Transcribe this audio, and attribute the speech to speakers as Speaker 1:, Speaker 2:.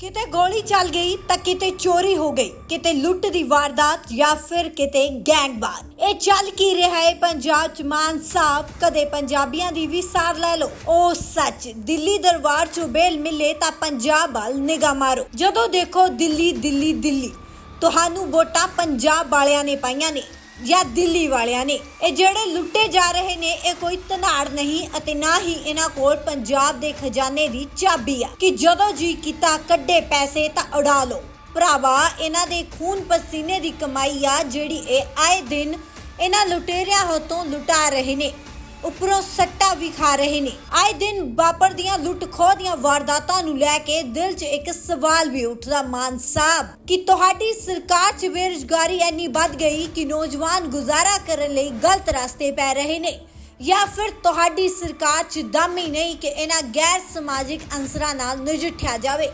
Speaker 1: ਕਿਤੇ ਗੋਲੀ ਚੱਲ ਗਈ ਤਾਂ ਕਿਤੇ ਚੋਰੀ ਹੋ ਗਈ, ਕਿਤੇ ਲੁੱਟ ਦੀ ਵਾਰਦਾਤ ਜਾਂ ਫਿਰ ਕਿਤੇ ਗੈਂਗਵਾਰ ਇਹ ਚੱਲ ਕੀ ਰਿਹਾ ਹੈ ਪੰਜਾਬ ਚ ਮਾਨ ਸਾਹਿਬ ਕਦੇ ਪੰਜਾਬੀਆਂ ਦੀ ਵੀ ਸਾਰ ਲੈ ਲਓ। ਉਹ ਸੱਚ, ਦਿੱਲੀ ਦਰਬਾਰ ਚੋਂ ਬੇਲ ਮਿਲੇ ਤਾਂ ਪੰਜਾਬ ਵੱਲ ਨਿਗਾਹ ਮਾਰੋ। ਜਦੋਂ ਦੇਖੋ ਦਿੱਲੀ ਦਿੱਲੀ ਦਿੱਲੀ, ਤੁਹਾਨੂੰ ਵੋਟਾਂ ਪੰਜਾਬ ਵਾਲਿਆਂ ਨੇ ਪਾਈਆਂ ਨੇ। ਜਾਂ ਦਿੱਲੀ ਵਾਲਿਆਂ ਨੇ। ਇਹ ਜਿਹੜੇ ਲੁੱਟੇ ਜਾ ਰਹੇ ਨੇ, ਇਹ ਕੋਈ ਧਨਾੜ ਨਹੀਂ ਅਤੇ ਨਾ ਹੀ ਇਹਨਾਂ ਕੋਲ ਪੰਜਾਬ ਦੇ ਖਜ਼ਾਨੇ ਦੀ ਚਾਬੀ ਆ। ਕਿ ਜਦੋਂ ਜੀ ਕੀਤਾ ਕੱਢੇ ਪੈਸੇ ਤਾਂ ਉਡਾ ਲਓ। ਭਰਾਵਾ, ਇਹਨਾਂ ਦੇ ਖੂਨ ਪਸੀਨੇ ਦੀ ਕਮਾਈ ਆ ਜਿਹੜੀ ਇਹ ਆਏ ਦਿਨ ਇਹਨਾਂ ਲੁਟੇਰਿਆਂ ਹੱਥੋਂ ਲੁਟਾ ਰਹੇ ਨੇ। ਉੱਪਰੋਂ ਸੱਟਾ ਵੀ ਖਾ ਰਹੇ ਨੇ। ਆਏ ਦਿਨ ਵਾਪਰਦੀਆਂ ਲੁੱਟ ਖੋਹ ਦੀਆਂ ਵਾਰਦਾਤਾਂ ਨੂੰ ਲੈ ਕੇ ਦਿਲ 'ਚ ਇੱਕ ਸਵਾਲ ਵੀ ਉੱਠਦਾ, ਮਾਨ ਸਾਹਿਬ, ਕਿ ਤੁਹਾਡੀ ਸਰਕਾਰ 'ਚ ਬੇਰੁਜ਼ਗਾਰੀ ਇੰਨੀ ਵੱਧ ਗਈ ਕਿ ਨੌਜਵਾਨ ਗੁਜ਼ਾਰਾ ਕਰਨ ਲਈ ਗਲਤ ਰਸਤੇ ਪੈ ਰਹੇ ਨੇ? ਜਾਂ ਫਿਰ ਤੁਹਾਡੀ ਸਰਕਾਰ 'ਚ ਦਮ ਹੀ ਨਹੀਂ ਕਿ ਇਹਨਾਂ ਗੈਰ ਸਮਾਜਿਕ ਅੰਸਰਾਂ ਨਾਲ ਨਜਿੱਠਿਆ ਜਾਵੇ?